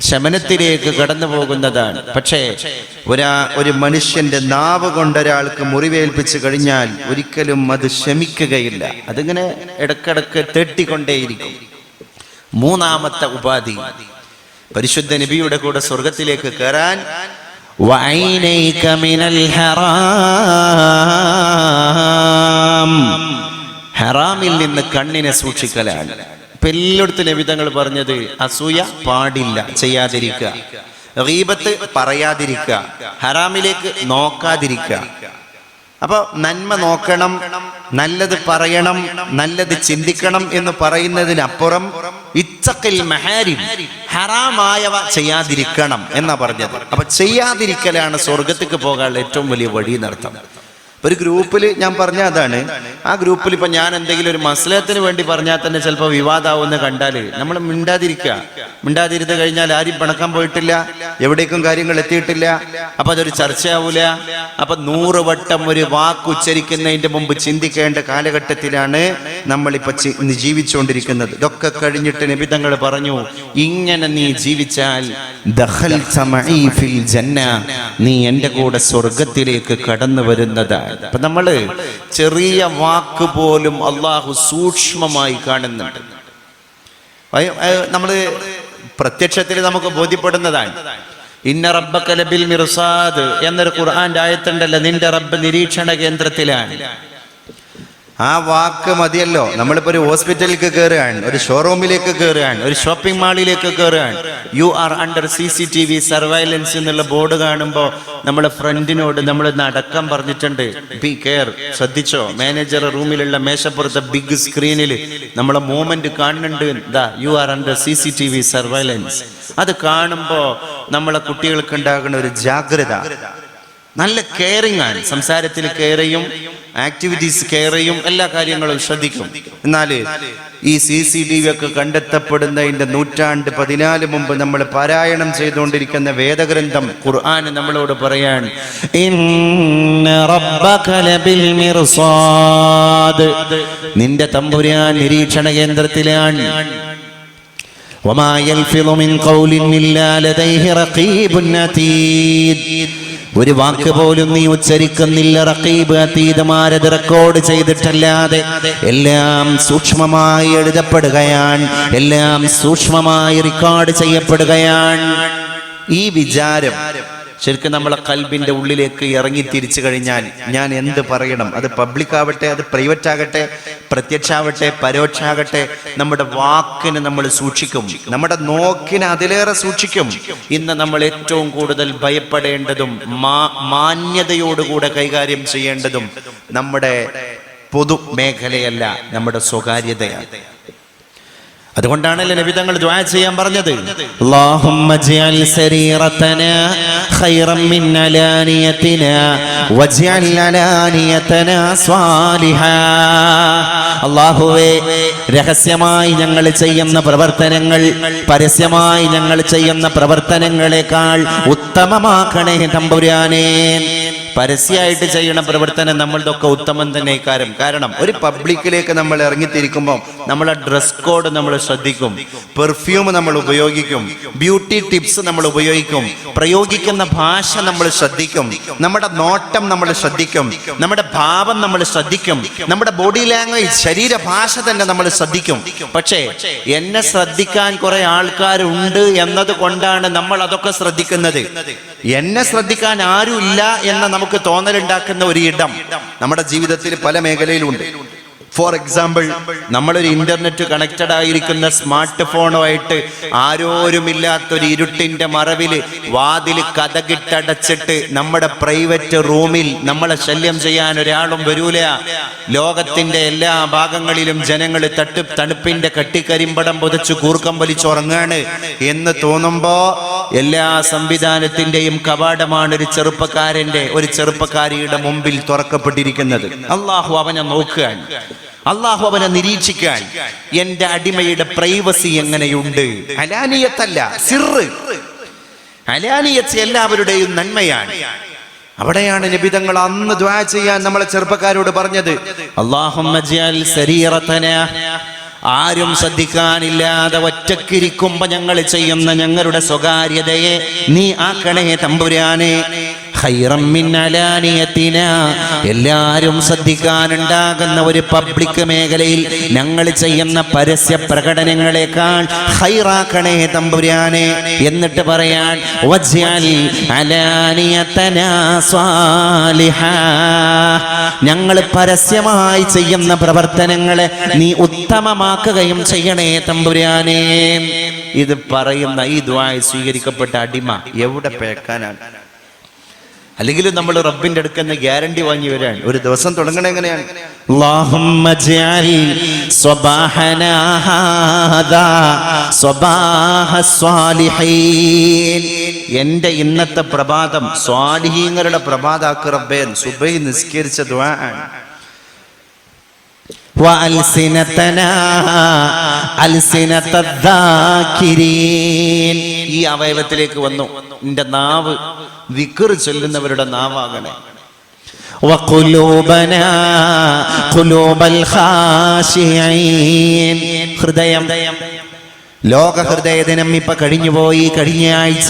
ശമനത്തിലേക്ക് കടന്നു പോകുന്നതാണ്. പക്ഷേ ഒരാ ഒരു മനുഷ്യന്റെ നാവ് കൊണ്ടൊരാൾക്ക് മുറിവേൽപ്പിച്ചു കഴിഞ്ഞാൽ ഒരിക്കലും അത് ശമിക്കുകയില്ല. അതിങ്ങനെ ഇടക്കിടക്ക് തെട്ടിക്കൊണ്ടേയിരിക്കും. മൂന്നാമത്തെ ഉപാധി പരിശുദ്ധ നബിയുടെ കൂടെ സ്വർഗത്തിലേക്ക് കയറാൻ ഹറാമിൽ നിന്ന് കണ്ണിനെ സൂക്ഷിക്കലാണ്. ഇപ്പൊ എല്ലായിടത്തും നബിതങ്ങൾ പറഞ്ഞത് അസൂയ പാടില്ല ചെയ്യാതിരിക്കുക. റീബത്ത് പറയാതിരിക്കുക ഹറാമിലേക്ക് നോക്കാതിരിക്കുക. അപ്പൊ നന്മ നോക്കണം നല്ലത് പറയണം നല്ലത് ചിന്തിക്കണം എന്ന് പറയുന്നതിനപ്പുറം ഇച്ചക്കിൽ മഹാരി ഹറാമായവ ചെയ്യാതിരിക്കണം എന്നാ പറഞ്ഞത്. അപ്പൊ ചെയ്യാതിരിക്കലാണ് സ്വർഗത്തേക്ക് പോകാനുള്ള ഏറ്റവും വലിയ വഴി നടത്തം ഒരു ഗ്രൂപ്പിൽ ഞാൻ പറഞ്ഞ അതാണ്. ആ ഗ്രൂപ്പിൽ ഇപ്പൊ ഞാൻ എന്തെങ്കിലും ഒരു മസലത്തിന് വേണ്ടി പറഞ്ഞാൽ തന്നെ ചിലപ്പോൾ വിവാദമാവുമെന്ന് കണ്ടാൽ നമ്മൾ മിണ്ടാതിരിക്കുക. മിണ്ടാതിരുന്ന് കഴിഞ്ഞാൽ ആരും പിണക്കാൻ പോയിട്ടില്ല എവിടേക്കും കാര്യങ്ങൾ എത്തിയിട്ടില്ല. അപ്പൊ അതൊരു ചർച്ചയാവൂല. അപ്പൊ നൂറ് വട്ടം ഒരു വാക്ക് ഉച്ചരിക്കുന്നതിന്റെ മുമ്പ് ചിന്തിക്കേണ്ട കാലഘട്ടത്തിലാണ് നമ്മളിപ്പോ ജീവിച്ചുകൊണ്ടിരിക്കുന്നത്. ഇതൊക്കെ കഴിഞ്ഞിട്ട് നിബിതങ്ങൾ പറഞ്ഞു ഇങ്ങനെ നീ ജീവിച്ചാൽ നീ എന്റെ കൂടെ സ്വർഗത്തിലേക്ക് കടന്നു വരുന്നതാണ് അപ്പൊ നമ്മൾ ചെറിയ വാക്ക് പോലും അള്ളാഹു സൂക്ഷ്മമായി കാണുന്നുണ്ട്. നമ്മൾ പ്രത്യക്ഷത്തിൽ നമുക്ക് ബോധ്യപ്പെടുന്നതാണ്. ഇന്ന റബ്ബക്കലബിൽ ലബിൽ മിർസാദ് എന്നൊരു ഖുർആന്റെ ആയത്തുണ്ടല്ലോ നിന്റെ റബ്ബ് നിരീക്ഷണ കേന്ദ്രത്തിലാണ്. ആ വാക്ക് മതിയല്ലോ. നമ്മളിപ്പോ ഒരു ഹോസ്പിറ്റലിലേക്ക് കയറുകയാണ് ഒരു ഷോറൂമിലേക്ക് കയറുകയാണ് ഒരു ഷോപ്പിംഗ് മാളിലേക്ക് കയറുകയാണ് you are under C C T V surveillance എന്നുള്ള ബോർഡ് കാണുമ്പോൾ നമ്മൾ ഫ്രണ്ടിനോട് നമ്മൾ അടക്കം പറഞ്ഞിട്ടുണ്ട്. ബി കെയർ ശ്രദ്ധിച്ചോ? മാനേജർ റൂമിലുള്ള മേശപ്പുറത്തെ ബിഗ് സ്ക്രീനിൽ നമ്മളെ മൂവ്മെന്റ് കാണുന്നുണ്ട്. ദാ you are under C C T V surveillance അത് കാണുമ്പോൾ നമ്മളെ കുട്ടികൾക്ക് ഉണ്ടാകുന്ന ഒരു ജാഗ്രത. നല്ല കെയറിങ് ആണ് സംസാരത്തിൽ കെയറയും ആക്ടിവിറ്റീസ് കെയറയും എല്ലാ കാര്യങ്ങളും ശ്രദ്ധിക്കും എന്നാൽ ഈ സി സി ടി വി ഒക്കെ കണ്ടെത്തപ്പെടുന്നതിന്റെ നൂറ്റാണ്ട് പതിനാല് മുമ്പ് നമ്മൾ പാരായണം ചെയ്തുകൊണ്ടിരിക്കുന്ന വേദഗ്രന്ഥം ഖുർആൻ നമ്മളോട് പറയാൻ ഇന്ന റബ്ബക ലബിൽ മിർസാദ് നിന്റെ തമ്പുരാൻ നിരീക്ഷണ കേന്ദ്രത്തിലാണ് وما يلفظ من قول إلا لديه رقيب عتيد ഒരു വാക്ക് പോലും നീ ഉച്ചരിക്കുന്നില്ല റക്കീബ് അതീതമാരത് റെക്കോർഡ് ചെയ്തിട്ടല്ലാതെ. എല്ലാം സൂക്ഷ്മമായി എഴുതപ്പെടുകയാണ്. എല്ലാം സൂക്ഷ്മമായി റെക്കോർഡ് ചെയ്യപ്പെടുകയാണ്. ഈ വിചാരം ശരിക്കും നമ്മളെ കൽബിന്റെ ഉള്ളിലേക്ക് ഇറങ്ങി തിരിച്ചു കഴിഞ്ഞാൽ ഞാൻ എന്ത് പറയണം? അത് പബ്ലിക് ആവട്ടെ അത് പ്രൈവറ്റ് ആകട്ടെ പ്രത്യക്ഷാവട്ടെ പരോക്ഷാകട്ടെ നമ്മുടെ വാക്കിന് നമ്മൾ സൂക്ഷിക്കും. നമ്മുടെ നോക്കിന് അതിലേറെ സൂക്ഷിക്കും. ഇന്ന് നമ്മൾ ഏറ്റവും കൂടുതൽ ഭയപ്പെടേണ്ടതും മാന്യതയോടുകൂടെ കൈകാര്യം ചെയ്യേണ്ടതും നമ്മുടെ പൊതു മേഖലയല്ല നമ്മുടെ സ്വകാര്യതയാണ്. അതുകൊണ്ടാണല്ലോ നബിതങ്ങൾ ദ്വാ ചെയ്യാൻ പറഞ്ഞത് اللهم اجعل سريرتنا خيرا من علانيتنا واجعل علانيتنا صالحا അള്ളാഹുവേ രഹസ്യമായി ഞങ്ങൾ ചെയ്യുന്ന പ്രവർത്തനങ്ങൾ പരസ്യമായി ഞങ്ങൾ ചെയ്യുന്ന പ്രവർത്തനങ്ങളെക്കാൾ ഉത്തമമാക്കണേ തമ്പുരാനേ പരസ്യമായിട്ട് ചെയ്യണ പ്രവർത്തനം നമ്മളുടെ ഒക്കെ ഉത്തമം തന്നെ കാര്യം കാരണം ഒരു പബ്ലിക്കിലേക്ക് നമ്മൾ ഇറങ്ങിത്തിരിക്കുമ്പോൾ നമ്മളെ ഡ്രസ് കോഡ് നമ്മൾ ശ്രദ്ധിക്കും. പെർഫ്യൂം നമ്മൾ ഉപയോഗിക്കും. ബ്യൂട്ടി ടിപ്സ് നമ്മൾ ഉപയോഗിക്കും. പ്രയോഗിക്കുന്ന ഭാഷ നമ്മൾ ശ്രദ്ധിക്കും. നമ്മുടെ നോട്ടം നമ്മൾ ശ്രദ്ധിക്കും. നമ്മുടെ ഭാവം നമ്മൾ ശ്രദ്ധിക്കും. നമ്മുടെ ബോഡി ലാംഗ്വേജ് ശരീരഭാഷ തന്നെ നമ്മൾ ശ്രദ്ധിക്കും. പക്ഷേ എന്നെ ശ്രദ്ധിക്കാൻ കുറെ ആൾക്കാരുണ്ട് എന്നത് കൊണ്ടാണ് നമ്മൾ അതൊക്കെ ശ്രദ്ധിക്കുന്നത്. എന്നെ ശ്രദ്ധിക്കാൻ ആരുമില്ല എന്ന നമുക്ക് തോന്നലുണ്ടാക്കുന്ന ഒരു ഇടം നമ്മുടെ ജീവിതത്തിൽ പല മേഖലയിലുണ്ട്. ഫോർ എക്സാമ്പിൾ നമ്മളൊരു ഇന്റർനെറ്റ് കണക്റ്റഡ് ആയിരിക്കുന്ന സ്മാർട്ട് ഫോണുമായിട്ട് ആരോരുമില്ലാത്തൊരു ഇരുട്ടിന്റെ മറവിൽ വാതിൽ കഥകിട്ടടച്ചിട്ട് നമ്മുടെ പ്രൈവറ്റ് റൂമിൽ നമ്മളെ ശല്യം ചെയ്യാൻ ഒരാളും വരൂല. ലോകത്തിന്റെ എല്ലാ ഭാഗങ്ങളിലും ജനങ്ങൾ തട്ടു തണുപ്പിന്റെ കട്ടിക്കരിമ്പടം പുതച്ചു കൂർക്കം വലിച്ചുറങ്ങാണ് എന്ന് തോന്നുമ്പോ എല്ലാ സംവിധാനത്തിന്റെയും കവാടമാണ് ഒരു ചെറുപ്പക്കാരന്റെ ഒരു ചെറുപ്പക്കാരിയുടെ മുമ്പിൽ തുറക്കപ്പെട്ടിരിക്കുന്നത്. അള്ളാഹു അവനെ നോക്കുകയാണ്. അള്ളാഹു അവനെ നിരീക്ഷിക്കാൻ. എന്റെ അടിമയുടെ പ്രൈവസി എങ്ങനെയുണ്ട്? അലാനിയത്തല്ല സിറ്. അലാനിയത്ത് എല്ലാവരുടെയും നന്മയാണ്. അവിടെയാണ് നിബിതങ്ങൾ അന്ന് ദ്വാ ചെയ്യാൻ നമ്മളെ ചെറുപ്പക്കാരോട് പറഞ്ഞത്. ആരും ശ്രദ്ധിക്കാനില്ലാതെ ഒറ്റക്കിരിക്കുമ്പോ ഞങ്ങൾ ചെയ്യുന്ന ഞങ്ങളുടെ സ്വകാര്യതയെ നീ ആക്കണേ തമ്പുരാനെ എല്ലാരും ശ്രദ്ധിക്കാനുണ്ടാകുന്ന ഒരു പബ്ലിക് മേഖലയിൽ ഞങ്ങൾ ചെയ്യുന്ന പരസ്യ പ്രകടനങ്ങളെക്കാൾ ഹൈറാക്കണേ തമ്പുരാനെ എന്നിട്ട് പറയാൻ ഞങ്ങൾ പരസ്യമായി ചെയ്യുന്ന പ്രവർത്തനങ്ങളെ നീ ഉത്തമമാക്കുകയും ചെയ്യണേ തമ്പുരാനെ. ഇത് പറയുന്ന ഈ ദ്വായ സ്വീകരിക്കപ്പെട്ട അടിമ എവിടെ പേക്കാനാണ്? അല്ലെങ്കിൽ നമ്മൾ റബ്ബിന്റെ അടുക്കൽ നിന്ന് ഗ്യാരണ്ടി വാങ്ങി വരാൻ ഒരു ദിവസം തുടങ്ങണ എങ്ങനെയാണ്? എന്റെ ഇന്നത്തെ പ്രഭാതം സ്വാലിഹീങ്ങളുടെ പ്രഭാതാക്കുറബേൻ സുബൈ നിസ്കരിച്ച ഈ അവയവത്തിലേക്ക് വന്നു. നിന്റെ നാവ് വിക്കർ ചൊല്ലുന്നവരുടെ നാവാകണേ. ഹൃദയം. ലോകഹൃദയ ദിനം ഇപ്പൊ കഴിഞ്ഞുപോയി കഴിഞ്ഞ ആഴ്ച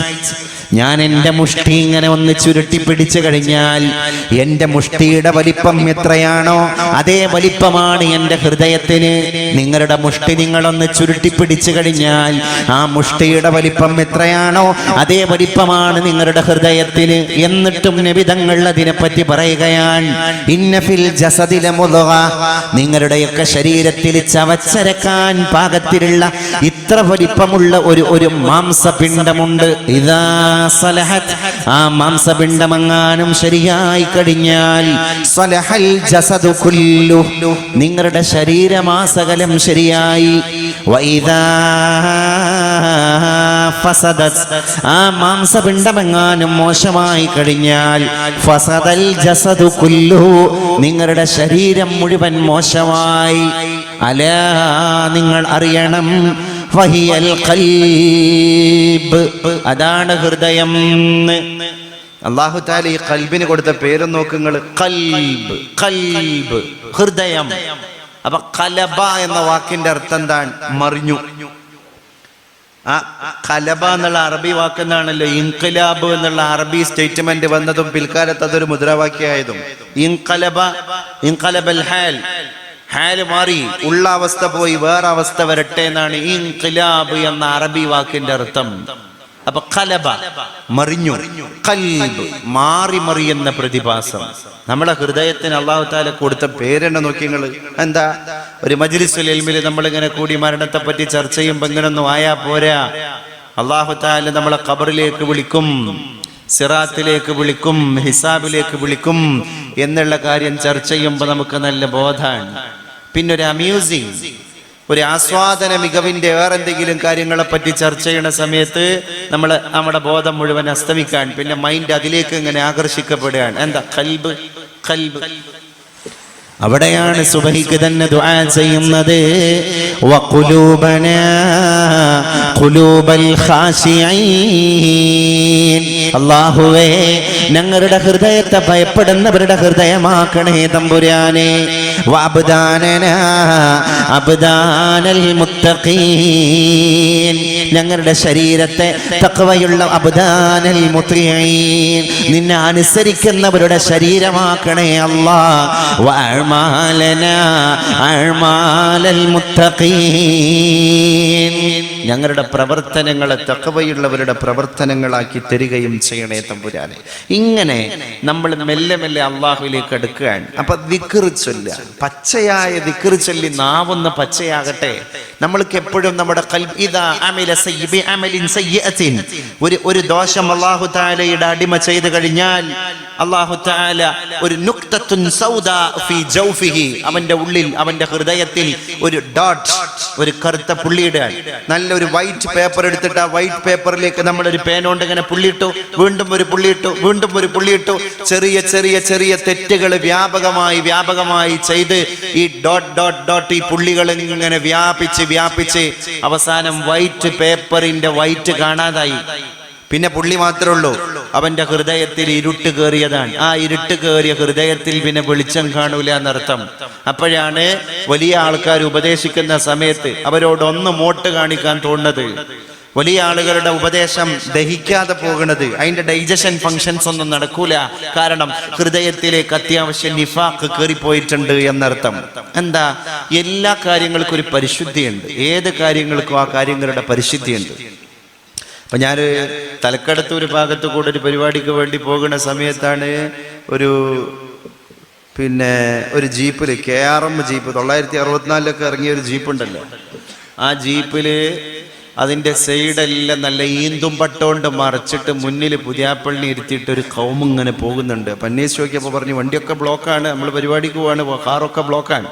ഞാൻ എന്റെ മുഷ്ടി ഇങ്ങനെ ഒന്ന് ചുരുട്ടി പിടിച്ചു കഴിഞ്ഞാൽ എന്റെ മുഷ്ടിയുടെ വലിപ്പം എത്രയാണോ അതേ വലിപ്പമാണ് എന്റെ ഹൃദയത്തിന്. നിങ്ങളുടെ മുഷ്ടി നിങ്ങളൊന്ന് ചുരുട്ടി പിടിച്ചു കഴിഞ്ഞാൽ ആ മുഷ്ടിയുടെ വലിപ്പം എത്രയാണോ അതേ വലിപ്പമാണ് നിങ്ങളുടെ ഹൃദയത്തിന്. എന്നിട്ടും നിബിധങ്ങൾ അതിനെപ്പറ്റി പറയുകയാണ് നിങ്ങളുടെയൊക്കെ ശരീരത്തിൽ ചവച്ചരക്കാൻ പാകത്തിലുള്ള ഇത്ര വലിപ്പമുള്ള ഒരു ഒരു മാംസപിണ്ഡമുണ്ട്. ഇതാ സലഹത്ത് ആ മാംസപിണ്ഡമെങ്ങാനും ശരിയായി കഴിഞ്ഞാൽ സലഹൽ ജസദു കുല്ലു. നിങ്ങളുടെ ശരീരമാസകലം ശരിയായി. വൈദാ ഫസദത്. ആ മാംസപിണ്ഡമെങ്ങാനും മോശമായി കഴിഞ്ഞാൽ ഫസദൽ ജസദു കുല്ലു. നിങ്ങളുടെ ശരീരം മുഴുവൻ മോശമായി. അല നിങ്ങൾ അറിയണം. അതാണ് ഹൃദയം. അള്ളാഹു താല ഈ കൽബിന് കൊടുത്ത പേര് നോക്കുങ്ങൾ കൽബ് കൽബ് ഹൃദയം. അപ്പൊ കലബ എന്ന വാക്കിന്റെ അർത്ഥം എന്താണ്? മറിഞ്ഞു. ആ കലബ എന്നുള്ള അറബി വാക്കെന്നാണല്ലോ ഇൻകലാബ് എന്നുള്ള അറബി സ്റ്റേറ്റ്മെന്റ് വന്നതും പിൽക്കാലത്ത് അതൊരു മുദ്രാവാക്യമായതും. ഇൻകലബ ഇൻകലബൽ ഹാൽ. ഹാൽ മാറി. ഉള്ള അവസ്ഥ പോയി വേറെ അവസ്ഥ വരട്ടെ എന്നാണ് ഇൻഖിലാബ് എന്ന അറബി വാക്കിന്റെ അർത്ഥം. അപ്പൊ കലബ മറിഞ്ഞു. കൽബ് മാറി മറിയുന്ന പ്രതിഭാസം. നമ്മളെ ഹൃദയത്തിന് അള്ളാഹു താല കൊടുത്ത പേരെണ്ണ നോക്കി നിങ്ങൾ എന്താ? ഒരു മജ്ലിസുൽ നമ്മൾ നമ്മളിങ്ങനെ കൂടി മരണത്തെ പറ്റി ചർച്ച ചെയ്യുമ്പോ ഇങ്ങനൊന്നും ആയാ പോരാ. അള്ളാഹു താല നമ്മളെ കബറിലേക്ക് വിളിക്കും. സിറാത്തിലേക്ക് വിളിക്കും ഹിസാബിലേക്ക് വിളിക്കും എന്നുള്ള കാര്യം ചർച്ച ചെയ്യുമ്പോൾ നമുക്ക് നല്ല ബോധമാണ് പിന്നെ ഒരു അമ്യൂസിങ് ഒരു ആസ്വാദന മികവിന്റെ വേറെ എന്തെങ്കിലും കാര്യങ്ങളെ പറ്റി ചർച്ച ചെയ്യുന്ന സമയത്ത് നമ്മൾ നമ്മുടെ ബോധം മുഴുവൻ അസ്തമിക്കാൻ പിന്നെ മൈൻഡ് അതിലേക്ക് ഇങ്ങനെ ആകർഷിക്കപ്പെടുകയാണ്. എന്താ? കൽബ് കൽബ്. അവിടെയാണ് സുബഹിക്ക് തന്നെ ദുആ ചെയ്യുന്നത്. അല്ലാഹുവേ ഞങ്ങളുടെ ഹൃദയത്തെ ഭയപ്പെടുന്നവരുടെ ഹൃദയമാക്കണേ തമ്പുരാനെ. മുത്തഖീൻ. ഞങ്ങളുടെ ശരീരത്തെ തഖ്വയുള്ള അബ്ദാനൽ മുത്രീൻ. നിന്നെ അനുസരിക്കുന്നവരുടെ ശരീരമാക്കണേ അല്ലാ വഅഅ്മാലനാ അഅ്മാലൽ മുത്തഖീൻ ഞങ്ങളുടെ പ്രവർത്തനങ്ങളെ തക്കവയുള്ളവരുടെ പ്രവർത്തനങ്ങളാക്കി തരികയും ചെയ്യണേ തമ്പുരാനെ. ഇങ്ങനെ നമ്മൾ മെല്ലെ മെല്ലെ അള്ളാഹുവിലേക്ക് എടുക്കുകയാണ് അപ്പൊ ദിക്കറ് ചൊല്ലുക. പച്ചയായ ദിക്കറ് ചൊല്ലി നാവുന്ന പച്ചയാകട്ടെ. നമ്മൾക്ക് എപ്പോഴും നമ്മുടെ. ഒരു ഒരു ദോഷം അള്ളാഹു താലയുടെ അടിമ ചെയ്തു കഴിഞ്ഞാൽ അള്ളാഹു ഒരു നുക്തത്തുൻ സൗദാ ഫീ ജൗഫിഹി അവന്റെ ഉള്ളിൽ അവന്റെ ഹൃദയത്തിൽ ഒരു ഡോട്ട് ഒരു കറുത്ത പുള്ളിയിടാൻ നല്ലൊരു വൈറ്റ് പേപ്പർ എടുത്തിട്ട് ആ വൈറ്റ് പേപ്പറിലേക്ക് നമ്മൾ ഒരു പേനോണ്ട് ഇങ്ങനെ പുള്ളിയിട്ടു വീണ്ടും ഒരു പുള്ളിയിട്ടു വീണ്ടും ഒരു പുള്ളിയിട്ടു ചെറിയ ചെറിയ ചെറിയ തെറ്റുകൾ വ്യാപകമായി വ്യാപകമായി ചെയ്ത് ഈ ഡോട്ട് ഡോട്ട് ഡോട്ട് ഈ പുള്ളികൾ ഇങ്ങനെ വ്യാപിച്ച് വ്യാപിച്ച് അവസാനം വൈറ്റ് പേപ്പറിന്റെ വൈറ്റ് കാണാതായി. പിന്നെ പുള്ളി മാത്രമേ ഉള്ളൂ. അവന്റെ ഹൃദയത്തിൽ ഇരുട്ട് കയറിയതാണ്. ആ ഇരുട്ട് കയറിയ ഹൃദയത്തിൽ പിന്നെ വെളിച്ചം കാണൂല എന്നർത്ഥം. അപ്പോഴാണ് വലിയ ആൾക്കാർ ഉപദേശിക്കുന്ന സമയത്ത് അവരോടൊന്ന് മോട്ട് കാണിക്കാൻ തോന്നുന്നത്. വലിയ ആളുകളുടെ ഉപദേശം ദഹിക്കാതെ പോകുന്നത്. അതിന്റെ ഡൈജഷൻ ഫങ്ഷൻസ് ഒന്നും നടക്കൂല. കാരണം ഹൃദയത്തിലേക്ക് അത്യാവശ്യം നിഫാക്ക് കയറിപ്പോയിട്ടുണ്ട് എന്നർത്ഥം. എന്താ? എല്ലാ കാര്യങ്ങൾക്കും ഒരു പരിശുദ്ധിയുണ്ട്. ഏത് കാര്യങ്ങൾക്കും ആ കാര്യങ്ങളുടെ പരിശുദ്ധിയുണ്ട്. അപ്പൊ ഞാൻ ഒരു ഭാഗത്ത് കൂടെ ഒരു പരിപാടിക്ക് വേണ്ടി പോകുന്ന സമയത്താണ് ഒരു പിന്നെ ഒരു ജീപ്പിൽ കെ ആർ എം ജീപ്പ് തൊള്ളായിരത്തി അറുപത്തിനാലിലൊക്കെ ഇറങ്ങിയ ഒരു ജീപ്പ് ഉണ്ടല്ലോ ആ ജീപ്പിൽ അതിന്റെ സൈഡെല്ലാം നല്ല ഈന്തും പട്ടോണ്ട് മറച്ചിട്ട് മുന്നിൽ പുതിയാപ്പള്ളി ഇരുത്തിയിട്ട് ഒരു കൗമ് ഇങ്ങനെ പോകുന്നുണ്ട്. പന്നീസ് അന്വേഷിച്ച് പറഞ്ഞു വണ്ടിയൊക്കെ ബ്ലോക്കാണ് നമ്മൾ പരിപാടിക്ക് പോവാണ് കാറൊക്കെ ബ്ലോക്കാണ്.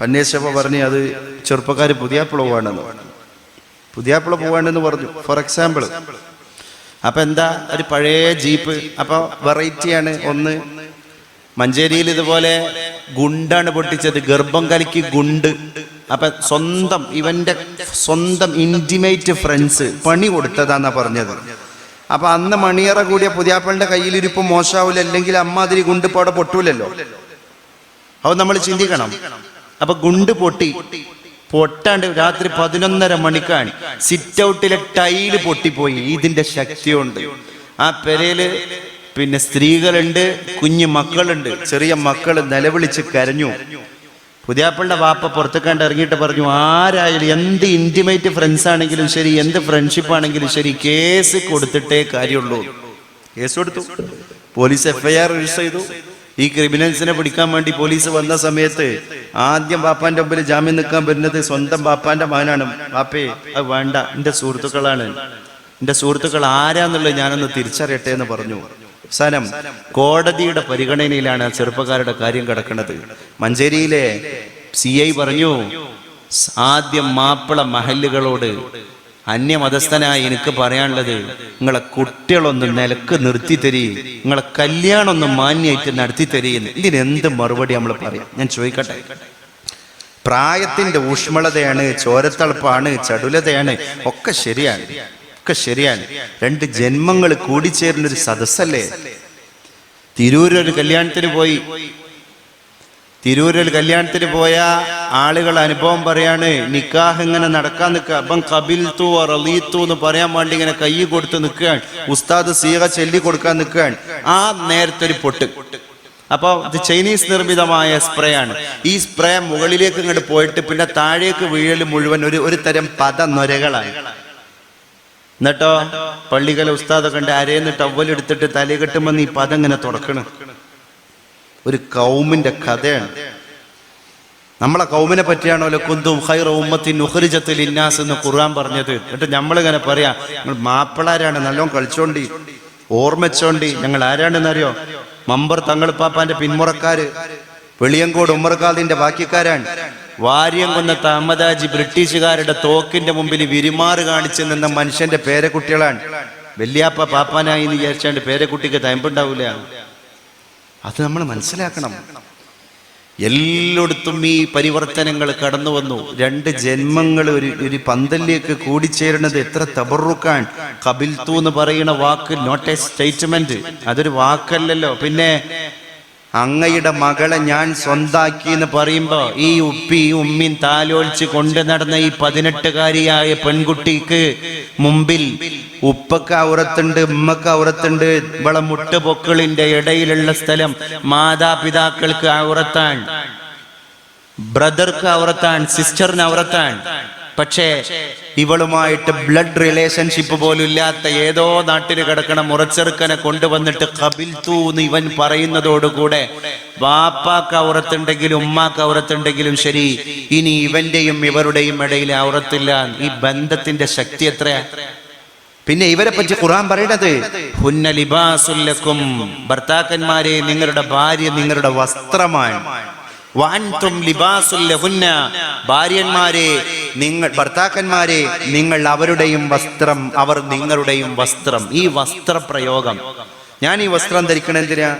പന്നീസ് ചോപ്പ പറഞ്ഞു അത് ചെറുപ്പക്കാർ പുതിയാപ്പിള പോവാണെന്ന്. പുതിയാപ്പിള പോവാണ്ടെന്ന് പറഞ്ഞു. ഫോർ എക്സാമ്പിൾ അപ്പൊ എന്താ? ഒരു പഴയ ജീപ്പ്. അപ്പൊ വെറൈറ്റിയാണ് ഒന്ന്. മഞ്ചേരിയിൽ ഇതുപോലെ ഗുണ്ടാണ് പൊട്ടിച്ചത്. ഗർഭം കലിക്ക് ഗുണ്ട്. അപ്പൊ സ്വന്തം ഇവന്റെ സ്വന്തം ഇന്റിമേറ്റ് ഫ്രണ്ട്സ് പണി കൊടുത്തതാന്നാ പറഞ്ഞത്. അപ്പൊ അന്ന് മണിയറ കൂടിയ പുതിയാപ്പളിന്റെ കയ്യിലിരിപ്പ് മോശാവില്ല അല്ലെങ്കിൽ അമ്മാതിരി ഗുണ്ട് ഇപ്പൊ പൊട്ടൂലല്ലോ. അത് നമ്മൾ ചിന്തിക്കണം. അപ്പൊ ഗുണ്ട് പൊട്ടി. പൊട്ടാണ്ട് രാത്രി പതിനൊന്നര മണിക്കാണ്. സിറ്റ് ഔട്ടിലെ ടൈൽ പൊട്ടിപ്പോയി. ഇതിന്റെ ശക്തിയുണ്ട്. ആ പെരയിൽ പിന്നെ സ്ത്രീകളുണ്ട് കുഞ്ഞു മക്കളുണ്ട്. ചെറിയ മക്കൾ നിലവിളിച്ച് കരഞ്ഞു. പുതിയാപ്പിളുടെ വാപ്പ പുറത്തേക്കാണ്ട് ഇറങ്ങിയിട്ട് പറഞ്ഞു ആരായാലും എന്ത് ഇന്റിമേറ്റ് ഫ്രണ്ട്സ് ആണെങ്കിലും ശരി എന്ത് ഫ്രണ്ട്ഷിപ്പ് ആണെങ്കിലും ശരി കേസ് കൊടുത്തിട്ടേ കാര്യമുള്ളൂ. കേസ് കൊടുത്തു. പോലീസ് എഫ്ഐആർ രജിസ്റ്റർ ചെയ്തു. ഈ ക്രിമിനൽസിനെ പിടിക്കാൻ വേണ്ടി പോലീസ് വന്ന സമയത്ത് ആദ്യം ബാപ്പാന്റെ മുമ്പിൽ ജാമ്യം നിൽക്കാൻ വരുന്നത് സ്വന്തം ബാപ്പാന്റെ മകനാണ്. ബാപ്പേ അത് വേണ്ട. എന്റെ സുഹൃത്തുക്കളാണ്. എന്റെ സുഹൃത്തുക്കൾ ആരാന്നുള്ളത് ഞാനൊന്ന് തിരിച്ചറിയട്ടെ എന്ന് പറഞ്ഞു. അവസാനം കോടതിയുടെ പരിഗണനയിലാണ് ചെറുപ്പക്കാരുടെ കാര്യം കിടക്കുന്നത്. മഞ്ചേരിയിലെ സി ഐ പറഞ്ഞു ആദ്യം മാപ്പിള മഹല്ലുകളോട് അന്യമതസ്ഥനായി എനിക്ക് പറയാനുള്ളത് നിങ്ങളെ കുട്ടികളൊന്ന് നിലയ്ക്ക് നിർത്തി തരീ നിങ്ങളെ കല്യാണം ഒന്ന് മാന്യമായിട്ട് നടത്തി തരീന്ന് ഇതിനെന്ത് മറുപടി നമ്മൾ പറയാം? ഞാൻ ചോദിക്കട്ടെ. പ്രായത്തിന്റെ ഊഷ്മളതയാണ് ചോരത്തളപ്പാണ് ചടുലതയാണ് ഒക്കെ ശരിയാണ് ഒക്കെ ശരിയാണ്. രണ്ട് ജന്മങ്ങൾ കൂടിച്ചേരുന്ന ഒരു സദസ്സല്ലേ? തിരൂരൊരു കല്യാണത്തിന് പോയി തിരൂരിൽ കല്യാണത്തിന് പോയ ആളുകൾ അനുഭവം പറയാണ് നിക്കാഹ് ഇങ്ങനെ നടക്കാൻ നിൽക്കുക. അപ്പം കബിൽ തൂ എന്ന് പറയാൻ വേണ്ടി ഇങ്ങനെ കൈ കൊടുത്ത് നിൽക്കുകയാണ്. ഉസ്താദ് സീഹ ചൊല്ലി കൊടുക്കാൻ നിൽക്കുകയാണ്. ആ നേരത്തെ ഒരു പൊട്ട്. അപ്പോൾ ഇത് ചൈനീസ് നിർമ്മിതമായ സ്പ്രേ ആണ് ഈ സ്പ്രേ മുകളിലേക്ക് ഇങ്ങോട്ട് പോയിട്ട് പിന്നെ താഴേക്ക് വീഴൽ മുഴുവൻ ഒരു ഒരു തരം പദനൊരകളാണ് എന്നിട്ടോ പള്ളികളെ ഉസ്താദൊക്കെ ഉണ്ട് അരേന്ന് ടവലെടുത്തിട്ട് തലേ കെട്ടുമ്പോൾ ഈ പദം ഇങ്ങനെ തുറക്കണം. ഒരു കൗമിന്റെ കഥയാണ്. നമ്മളെ കൗമിനെ പറ്റിയാണോ കുന്തും ഹൈർ ഉമ്മത്തിൻ ഉഹരിജത്തിൽ ഇന്നാസ് എന്ന് ഖുർആൻ പറഞ്ഞത്? എന്നിട്ട് നമ്മളിങ്ങനെ പറയാ നിങ്ങൾ മാപ്പിളാരാണ് നല്ലോണം കളിച്ചോണ്ടി ഓർമ്മിച്ചോണ്ടി ഞങ്ങൾ ആരാണെന്ന് അറിയോ മമ്പർ തങ്ങളിപ്പാപ്പാന്റെ പിന്മുറക്കാര് വെളിയങ്കോട് ഉമ്മർക്കാദിന്റെ ബാക്കിക്കാരാണ്. വാര്യം കൊന്ന അഹമ്മദാജി ബ്രിട്ടീഷുകാരുടെ തോക്കിന്റെ മുമ്പിൽ വിരിമാറ് കാണിച്ചു നിന്ന മനുഷ്യന്റെ പേരക്കുട്ടികളാണ്. വല്യാപ്പ പാപ്പാനായി എന്ന് വിചാരിച്ചാണ്ട് പേരക്കുട്ടിക്ക് തയമ്പുണ്ടാവൂല. അത് നമ്മൾ മനസ്സിലാക്കണം. എല്ലായിടത്തും ഈ പരിവർത്തനങ്ങൾ കടന്നു വന്നു. രണ്ട് ജന്മങ്ങൾ ഒരു ഒരു പന്തലിലേക്ക് കൂടിച്ചേരുന്നത് എത്ര തബറുക്കാൻ. കബിൽത്തു എന്ന് പറയുന്ന വാക്ക് നോട്ട് എ സ്റ്റേറ്റ്മെന്റ് അതൊരു വാക്കല്ലല്ലോ. പിന്നെ അങ്ങയുടെ മകളെ ഞാൻ സ്വന്താക്കി എന്ന് പറയുമ്പോ ഈ ഉപ്പി ഉമ്മിൻ താലോലിച്ച് കൊണ്ടു നടന്ന ഈ പതിനെട്ടുകാരിയായ പെൺകുട്ടിക്ക് മുമ്പിൽ ഉപ്പക്ക് ഔറത്തുണ്ട് ഉമ്മക്ക് ഔറത്തുണ്ട് ഇവളെ മുട്ടുപൊക്കളിന്റെ ഇടയിലുള്ള സ്ഥലം മാതാപിതാക്കൾക്ക് അവറത്താൻ ബ്രദർക്ക് അവറത്താൻ സിസ്റ്ററിന് ഔറത്താൻ പക്ഷേ ഇവളുമായിട്ട് ബ്ലഡ് റിലേഷൻഷിപ്പ് പോലും ഇല്ലാത്ത ഏതോ നാട്ടിൽ കിടക്കണ മുറച്ചെറുക്കനെ കൊണ്ടുവന്നിട്ട് കപിൽ തൂന്ന് ഇവൻ പറയുന്നതോടുകൂടെ വാപ്പാക്ക് ഔറത്തുണ്ടെങ്കിലും ഉമ്മാക്ക് ഔറത്തുണ്ടെങ്കിലും ശരി ഇനി ഇവന്റെയും ഇവരുടെയും ഇടയിൽ ഔറത്തില്ല. ഈ ബന്ധത്തിന്റെ ശക്തി എത്രയാ? പിന്നെ ഇവരെ പറ്റി ഖുർആൻ പറയണത് ഹുന്ന ഭർത്താക്കന്മാരെ നിങ്ങളുടെ ഭാര്യ നിങ്ങളുടെ വസ്ത്രമാണ്. ഭാര്യന്മാരെ നിങ്ങൾ ഭർത്താക്കന്മാരെ നിങ്ങൾ അവരുടെയും വസ്ത്രം അവർ നിങ്ങളുടെയും വസ്ത്രം. ഈ വസ്ത്രപ്രയോഗം. ഞാൻ ഈ വസ്ത്രം ധരിക്കണ എന്തിനാ?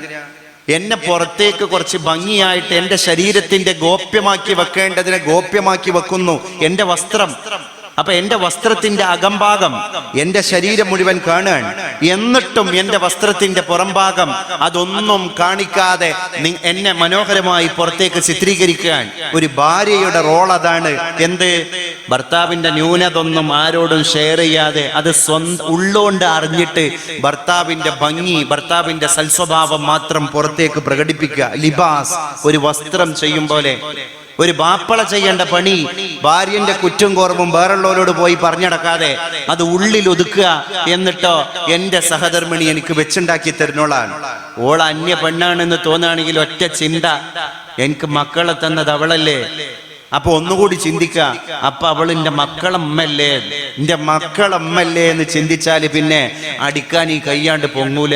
എന്നെ പുറത്തേക്ക് കുറച്ച് ഭംഗിയായിട്ട് എന്റെ ശരീരത്തിന്റെ ഗോപ്യമാക്കി വെക്കേണ്ടതിനെ ഗോപ്യമാക്കി വെക്കുന്നു. എന്റെ വസ്ത്രം. അപ്പൊ എന്റെ വസ്ത്രത്തിന്റെ അകംഭാഗം എന്റെ ശരീരം മുഴുവൻ കാണാൻ എന്നിട്ടും എന്റെ വസ്ത്രത്തിന്റെ പുറംഭാഗം അതൊന്നും കാണിക്കാതെ എന്നെ മനോഹരമായി പുറത്തേക്ക് ചിത്രീകരിക്കാൻ ഒരു ഭാര്യയുടെ റോൾ അതാണ്. എന്ത്? ഭർത്താവിന്റെ ന്യൂനത ഒന്നും ആരോടും ഷെയർ ചെയ്യാതെ അത് സ്വന്തം ഉള്ളോണ്ട് അറിഞ്ഞിട്ട് ഭർത്താവിന്റെ ഭംഗി ഭർത്താവിന്റെ സൽസ്വഭാവം മാത്രം പുറത്തേക്ക് പ്രകടിപ്പിക്കുക. ലിബാസ് ഒരു വസ്ത്രം ചെയ്യും പോലെ ഒരു ബാപ്പള ചെയ്യേണ്ട പണി ഭാര്യന്റെ കുറ്റം കോർവും വേറുള്ളവരോട് പോയി പറഞ്ഞടക്കാതെ അത് ഉള്ളിൽ ഒതുക്കുക എന്നിട്ടോ എന്റെ സഹധർമ്മിണി എനിക്ക് വെച്ചുണ്ടാക്കി തരുന്നോളാണ്. ഓൾ അന്യ പെണ്ണാണെന്ന് തോന്നുകയാണെങ്കിൽ ഒറ്റ ചിന്ത. എനിക്ക് മക്കളെ തന്നത് അവളല്ലേ? അപ്പൊ ഒന്നുകൂടി ചിന്തിക്ക അപ്പൊ അവൾ എന്റെ മക്കളമ്മല്ലേ? എന്റെ മക്കളമ്മല്ലേ എന്ന് ചിന്തിച്ചാൽ പിന്നെ അടിക്കാൻ ഈ കയ്യാണ്ട് പൊങ്ങൂല.